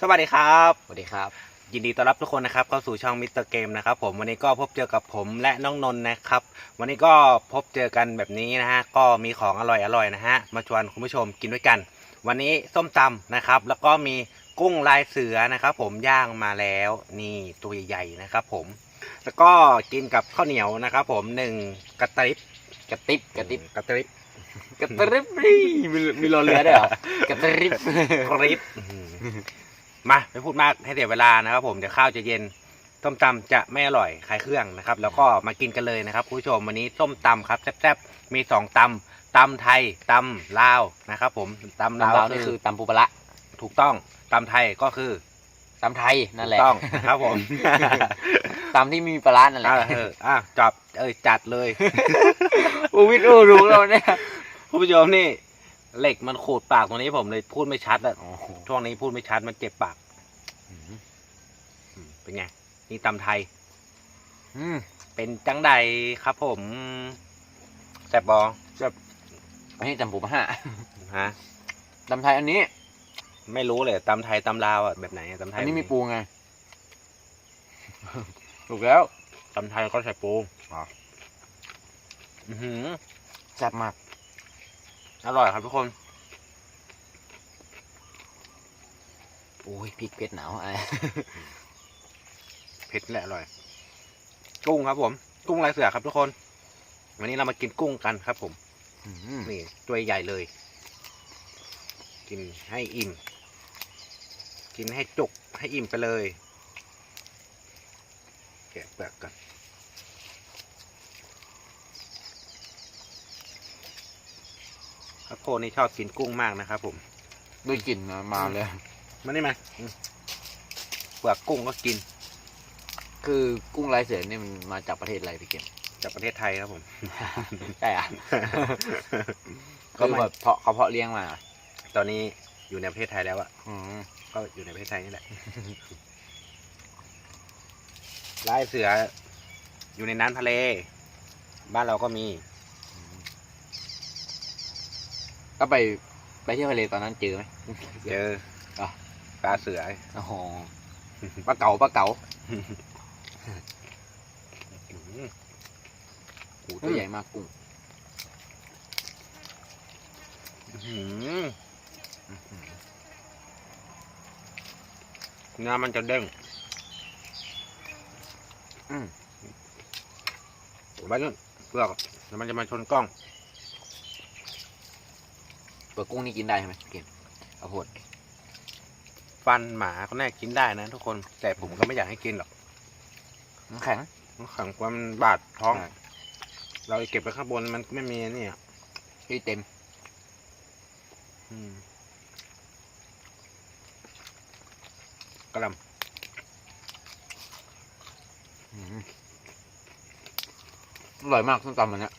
สวัสดีครับ สวัสดีครับ ยินดีต้อนรับทุกคนนะครับเข้าสู่ช่องมิสเตอร์เกมนะครับผมวันนี้ก็พบเจอกับผมและน้องนนท์นะครับ วันนี้ก็พบเจอกันแบบนี้นะฮะก็มีของอร่อยอร่อยนะฮะมาชวนคุณผู้ชมกินด้วยกัน วันนี้ส้มตำนะครับ แล้วก็มีกุ้งลายเสือนะครับ ผมย่างมาแล้วนี่ตัวใหญ่ๆนะครับ ผมแล้วก็กินกับข้าวเหนียวนะครับ ผมหนึ่งกระติบกระติบกระติบกระติบกระติบนี่มีมีรอเรือด้วยเหรอกระติบกริบ มาไม่พูดมากให้เสียเวลานะครับ ผมเดี๋ยวข้าวจะเย็นส้มตำจะไม่อร่อยคลายเครื่องนะครับแล้วก็มากินกันเลยนะครับคุณผู้ชมวันนี้ส้มตำครับแซ่บๆมีสองตำตำไทยตำลาวนะครับ ผมตำตำลาวลาวนี่คือตำปูปลาร้าถูกต้องตำไทยก็คือตำไทยนั่นแหละถูกต้องนะครับผมตำที่มีปลาร้านั่นแหละอะเอออะจับเออจัดเลยอูวิทย์อูรู้แล้วเนี่ยคุณผู้ชมนี่ เหล็กมันขูดปากตรงนี้ผมเลยพูดไม่ชัดอะช่วงนี้พูดไม่ชัดมันเจ็บปากอืมเป็นไง นี่ตำไทยอืมเป็นจังใดครับผมแซ่บบออันนี้ตำปูปลาร้าฮะตำไทยอันนี้ ไม่รู้เลยตำไทยตำลาวอะแบบไหนอะตำไทอัยนนี้มีปูไงถูกแล้วตำไทยก็ใส่ปูอ๋ออือหือแซ่บมาก อร่อยครับทุกคน โอ้ยพริกเผ็ดหนาวไอ้เผ็ดและอร่อย กุ้งครับผม กุ้งลายเสือครับทุกคน วันนี้เรามากินกุ้งกันครับผมอืมนี่ตัวใหญ่เลย กินให้อิ่ม กินให้จุกให้อิ่มไปเลย แกะเปลือกกัน ครับโพนี่ชอบกินกุ้งมากนะครับผมด้วยกลิ่นมามาเลย มานี่มาอืมเปลือกกุ้งก็กินคือกุ้งลายเสือนี่มันมาจากประเทศอะไรพี่เกมจากประเทศไทยครับผม ใช่อะก็คือไม่แบบเพาะเขาเพาะเลี้ยงมาตอนนี้อยู่ในประเทศไทยแล้วอะอืมก็อยู่ในประเทศไทยนี่แหละ ลายเสืออยู่ในน้ำทะเล บ้านเราก็มี ก็ไปไปเที่ยวทะเลตอนนั้นเจอไหมเจออะปลาเสือโอ้โหปลาเก๋าปลาเก๋าอื้อหือโอ้ตัวใหญ่มากกุ้งอื้อหือเนื้อมันจะเด้งอืมไว้นู่นเปลือกเดี๋ยวมันจะมาชนกล้อง เปลือกกุ้งนี่กินได้ใช่ไหมเกมเอาโหดฟันหมาก็แน่กินได้นะทุกคนแต่ผมก็ไม่อยากให้กินหรอกน้ำแข็งมันขังความนบาดท้องใช่เราเก็บไปข้างบนมันไม่มีนี่อะที่เต็ม อืมกระหลอืมอร่อยมากส้มตำมันเนี้ย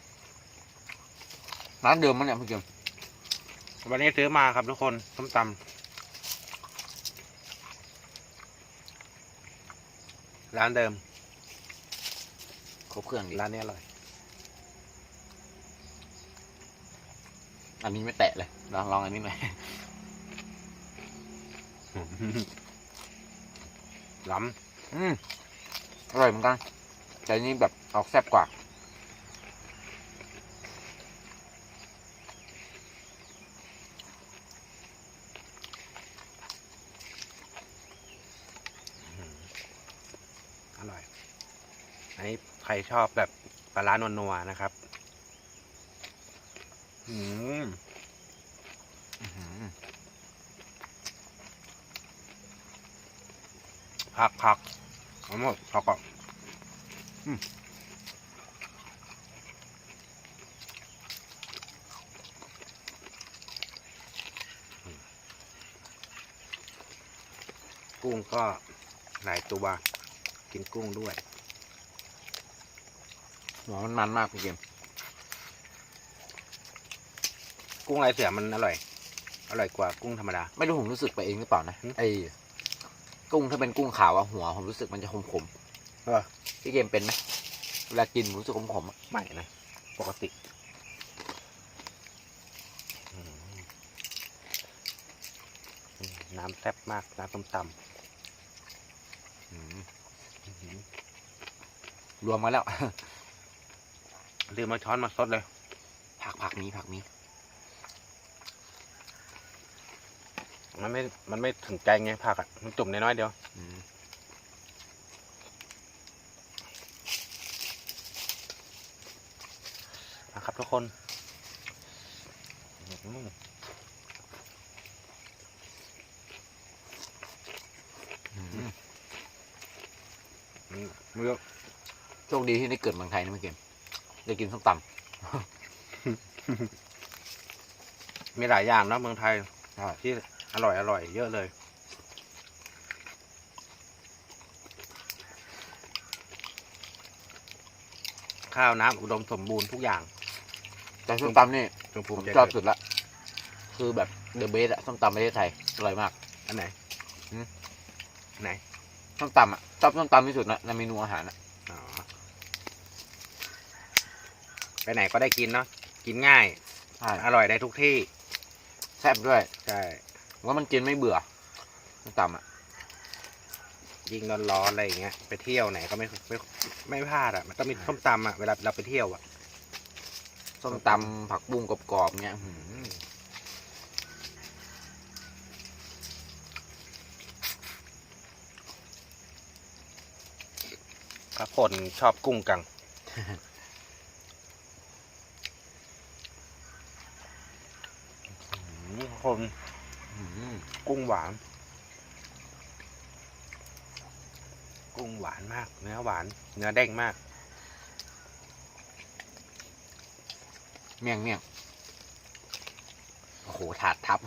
ร้านเดิมมันเนี่ยพี่เกมำ วันนี้ซื้อมาครับทุกคนส้มตำร้านเดิม ครบเครื่องดีร้านนี้อร่อย อันนี้ไม่แตะเลย ลองลองอันนี้หน่อย ล้อืมอร่อยเหมือนกัน แต่อันนี้แบบออกแซ่บกว่าำอร่อย อันนี้ ใครชอบแบบปลาร้านัวๆนะครับอืมผักผักเอาหมดผักก่อนกุ้งก็หลายตัว กินกุ้งด้วย หัวมันมันมากพี่เกมกุ้งลายเสือมันอร่อย อร่อยกว่ากุ้งธรรมดา ไม่รู้ผมรู้สึกไปเองหรือเปล่านะหืมไอ้กุ้งถ้าเป็นกุ้งขาวอะหัวผมรู้สึกมันจะขมเออๆพี่เกมเป็นไหมเวลากินผมรู้สึกขมๆอะไม่นะปกติอืมน้ำแซ่บมาก น้ำส้มตอืมำรวมกันแล้ว ลืมมาช้อนมาซดเลย ผักผักนี้ผักนี้ มันไม่ มันไม่ถึงใจไงผักอะ มันจุ่มน้อยๆเดียวนะครับทุกคนอืมอืมอืมโชคดีที่ได้เกิดเมืองไทยนะเมื่อกี้ ได้กินส้มตมีหลายอย่างเนอะเมืองไทยำใช่ที่อร่อยอร่อยเยอะเลย ข้าวน้ำอุดมสมบูรณ์ทุกอย่าง แต่ส้มตำนี่จงผภูมิมใจชอบเลยสุดละ คือแบบเดอะเบสอะส้มตำประเทศไทย อร่อยมาก อันไหนหืมไหน ส้มตำอะชอบส้มตำที่สุดนะในเมนูอาหารอะ อ๋อ ไปไหนก็ได้กินเนาะกินง่าย ใช่อร่อยได้ทุกที่ แซ่บด้วยใช่ว่ามันกินไม่เบื่อส้มตำอะยิ่งร้อนๆอะไรอย่างเงี้ยไปเที่ยวไหนก็ไม่ไม่ไม่พลาดอะมันต้องมีส้มตำอะเวลาเราไปเที่ยวอะส้มตำผักบุ้งกรอบๆเงี้ยอื้อหือครับคนชอบกุ้งกัง อืม คนกุ้งหวาน กุ้งหวานมาก เนื้อหวาน เนื้อเด้งมาก เมี่ยงเมี่ยงโอ้โหถาดทับ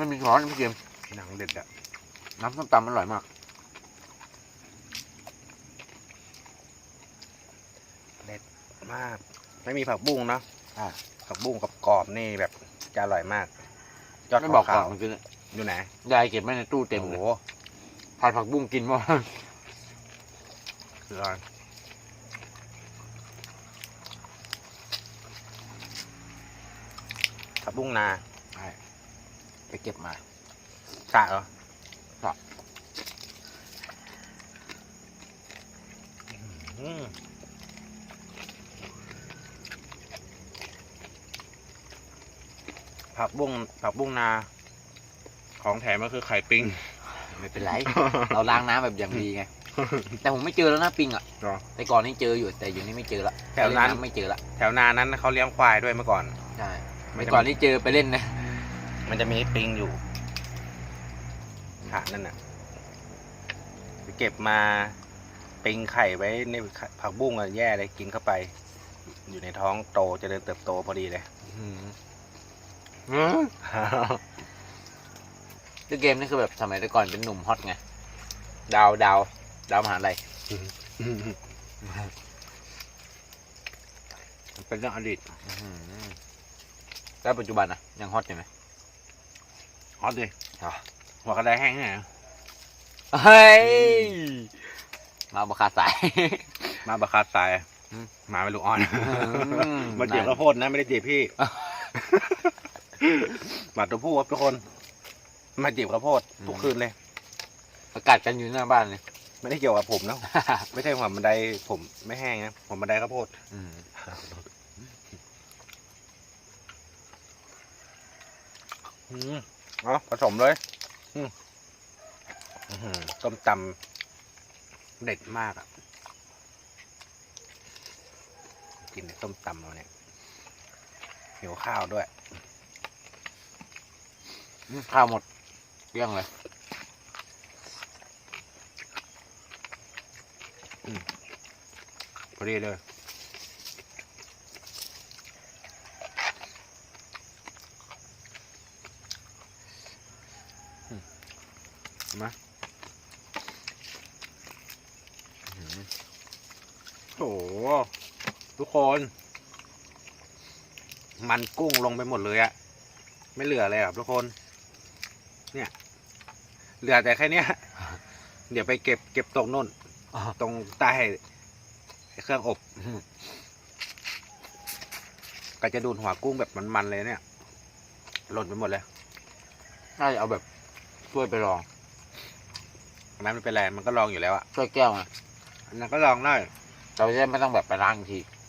ไม่มีช้อนพี่เกมหนังเด็ดอะน้ำส้มตำอร่อยมากมาก ไม่มีผักบุ้งเนาะอ่า ผักบุ้งกับกรอบๆนี่แบบจะอร่อยมากยอดไม่บอกก่ขาอนวเมื่อกี้ๆอยู่ไหนยายเก็บไว้ในตู้เต็มโอ้เลโหยผัดผักบุ้งกินว่าคืออะไรผักบุ้งนา ไปเก็บมากะเหรอกะอืมผักบุ้งผักบุ้งนา ของแถมก็คือไข่ปิ้ง ไม่เป็นไร เราล้างน้ำแบบอย่างดีไง แต่ผมไม่เจอแล้วนะปิงอะเหรอ แต่ก่อนนี่เจออยู่แต่อยู่นี่ไม่เจอละแถวนั้นเล่ำไม่เจอละ แถวนานั้นเขาเลี้ยงควายด้วยเมื่อก่อน ใช่มันแต่จะก่อนนี่เจอไปเล่นนะ มันจะมีปิงอยู่ขานั่นน่ะไปเก็บมาปิงไข่ไว้ในผักบุ้งอะแย่เลยกินเข้าไป อยู่ในท้องโตเจริญเติบโตพอดีเลยคือเกมนี่คือแบบสมัยแต่ก่อนเป็นหนุ่มฮอตไง ดาวดาวดาวมหาลัยมันเป็นเรื่องอดีตอื้อหือแล้วปัจจุบันอะยังฮอตอยู่ไหม ฮอตดิอ๋อหัวกระไดแห้งไงเฮ้ย มาบคาสาย มาบาคาตายอืม หมาเป็นลูกอ่อนมมาจีบข้าวโพดนะไม่ได้จีบพี่ หมาตัวผู้ครับทุกคน มาจีบข้าวโพดทุกคืนเลย ประกาศกันอยู่หน้าบ้านเลย ไม่ได้เกี่ยวกับผมนะ ไม่ใช่หัวบันไดผมไม่แห้งนะหัวบันไดข้าวโพด อืมอืม เอาผสมเลยต้มตำเด็ดมากอะ กินแต่ต้มตำเราเนี่ยหิวข้าวด้วย ข้าวหมดเกลี้ยงเลยพอดีเลย อืมมา อื้อหือ โอ้โห ทุก คน มันกุ้งลงไปหมดเลยอะไม่เหลือเลยครับทุกคน เนี่ย เหลือแต่แค่เนี้ย เดี๋ยวไปเก็บเก็บตรงนู่นตรงใต้เครื่องอบ ก็จะดูดหัวกุ้งแบบมันๆเลยเนี่ย หล่นไปหมดเลยน่าจะเอาแบบถ้วยไปรองอันนั้นไม่เป็นไรมันก็ลองอยู่แล้วอะถ้วยแก้วนะอันนั้นก็ลองได้เราจะได้ไม่ต้องแบบไปล้างอีกทีข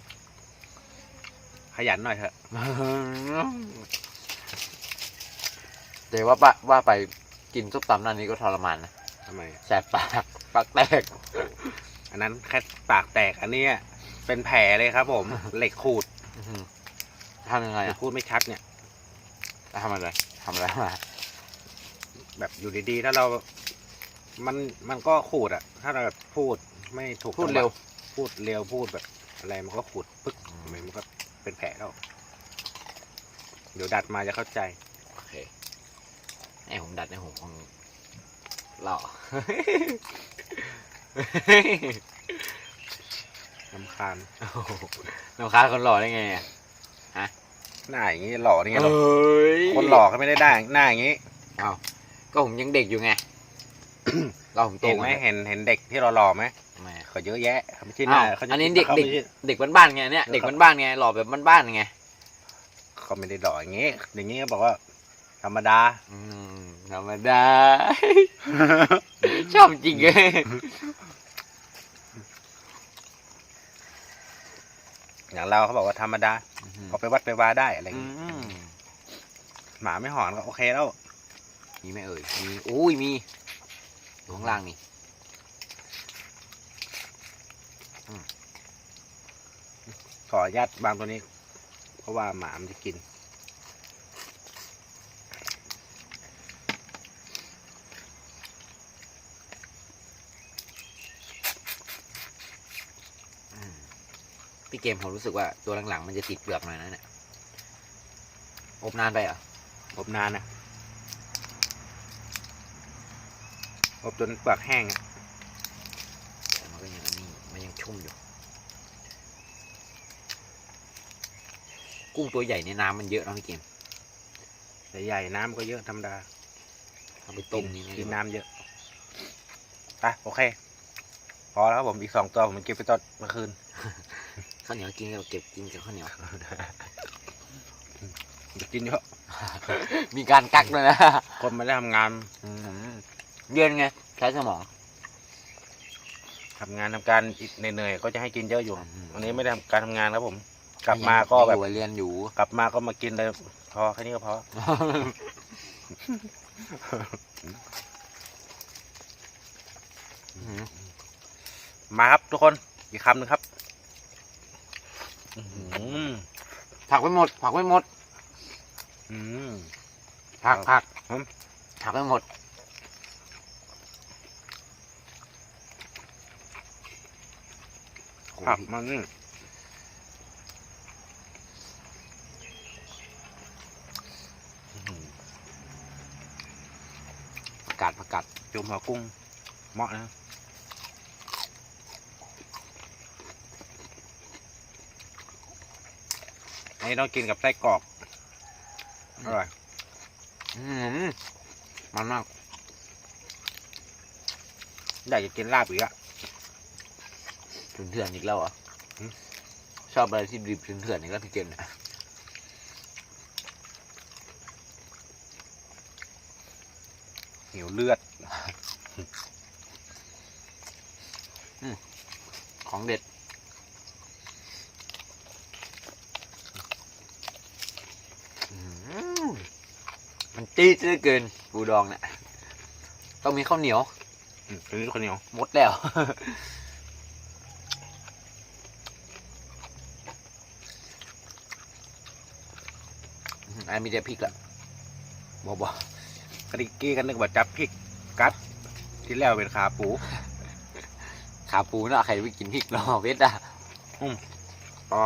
ยันหน่อยเถอะ แต่ว่าปะว่าไปกินซุปตำนั่นนี้ก็ทรมานนะทำไม แสบปากปากแตก อันนั้นแค่ปากแตกอันเนี้ยเป็นแผลเลยครับผม เหล็กขูดอื้อหือทำยังไงเหล็อะกขูดไม่ชัดเนี่ย ทำอะไรทำอะไรมาแบบอยู่ดีๆ ถ้าเรา มันมันก็ขูดอะถ้าเราแบบพูดไม่ถูกพูดเร็ว จังหะพูดเร็วพูดแบบ อะไรมันก็ขูดปึ๊กมันก็ เป็นแผลแล้ว เดี๋ยวดัดมาจะเข้าใจ โอเคไอ้ผมดัดในผมคงหล่อลำคาญโอ้โหน้ำค้างคนหล่อได้ไงอะหน้าอย่างนี้หล่อนี่ไงหรอยคนหล่อก็ไม่ได้ได้หน้าอย่างนี้อ้าวก็ผมยังเด็กอยู่ไง เราผมโตเห็นไหมกว่าเห็นเห็นเด็กที่หล่อๆไหมทำไมอะ เขาเยอะแยะเขาไม่ใช่หน้าอ้าวเขาจะอันนี้เด็กขาเด็กไม่ใช่เด็กบ้านๆไงเนี่ยเด็กบ้านๆไงหล่อแบบบ้านๆไงเขาไม่ได้หล่ออย่างนี้ อย่างนี้ก็บอกว่า ธรรมดา อืมธรรมดา ชอบจริงเลยอย่างเราเขาบอกว่าธรรมดาเอาไปวัดไปวาได้อะไรอย่างอืงี้มหมาไม่หอนก็โอเคแล้วมีไหมเอ่ยมีอุ้ยมีอยู่ข้างล่างนี่ ขออนุญาตบางตัวนี้ เพราะว่าหมามันจะกินอืมพี่เกมผมรู้สึกว่าตัวหลังๆมันจะติดเปลือกหน่อยนะเนี่ย อบนานไปเหรอะอบนานนะอบจนเปลือกแห้งอะ แต่มันก็ยังอันนี้มันยังชุ่มอยู่ กุ้งตัวใหญ่ในน้ำมันเยอะเนาะพี่เกมแต่ใหญ่น้ำก็เยอะธรรมดาเอาไปต้มนี่กินน้ำเยอะไปโอเค พอแล้วครับผมอีกสองตัวผมเก็บไปตอนเมื่อคืน ข้าวเหนียวกินกับเก็บกินกับข้าวเหนียว จะกินเยอะมีการกักด้วยนะคนไม่ได้ทำงานเรียนไงใช้สมอง ทำงานทำการอีกเหนื่อยๆก็จะให้กินเยอะอยู่อืมวันนี้ไม่ได้ทำการทำงานครับผม กลับมาก็แบบ เรียนอยู่ กลับมาก็มากินเลยพอแค่นี้ก็พออืมมาครับทุกคนอีกคำหนึ่งครับอื้อหือผักไปหมด ผักไปหมด อืม ผักผักอืมผักไปหมด ผักมันนี่อื้อหือ ผั กาดผักกาดจุ่มหัวกุ้งเหมาะนะอันนี้ต้องกินกับไส้กรอกอร่อยอืมมันมากอยากจะกินลาบอีกอะเถื่อนอีกแล้วเหรอหืมชอบอะไรที่ดิบเถื่อนอีกแล้วพี่เกมเนี่ย หิวเลือด ของเด็ดอืมมันจี๊ดเหลือเกิน ปูดองเนี่ยต้องมีข้าวเหนียวอืมทีนี้คนเหนียวหมดแล้วอืมอันมีแต่พริกละบอบก ระดิกกี้กันนึกว่าจับพริกกัด ที่แล้วเป็นขาปูขาปูเนาะใครไปกินพริกเนาะเวทอะก็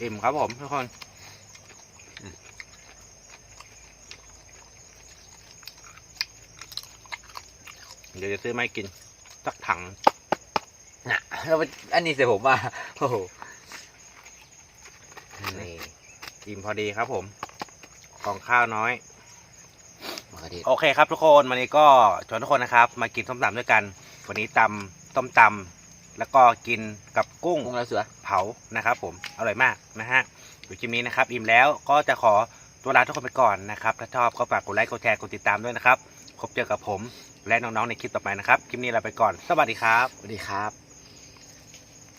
อิ่มครับผมทุกคนอืมเดี๋ยวจะซื้อมาให้กินสักถังน่ะแล้วมันอันนี้เสียผมมาโอ้โหนี่อิ่มพอดีครับผม ของข้าวน้อย มะเขือเทศโอเคครับทุกคนวันนี้ก็ชวนทุกคนนะครับ มากินส้มตำด้วยกัน วันนี้ตำต้มตำแล้วก็กินกับกุ้งกุ้งแล้วเสือเผานะครับ ผมอร่อยมากนะฮะอยู่คลิปนี้นะครับ อิ่มแล้วก็จะขอตัวลาทุกคนไปก่อนนะครับถ้าชอบก็ฝากกดไลค์กดแชร์กดติดตามด้วยนะครับพบเจอกับผมและน้องๆในคลิปต่อไปนะครับ คลิปนี้ลาไปก่อน สวัสดีครับ สวัสดีครับ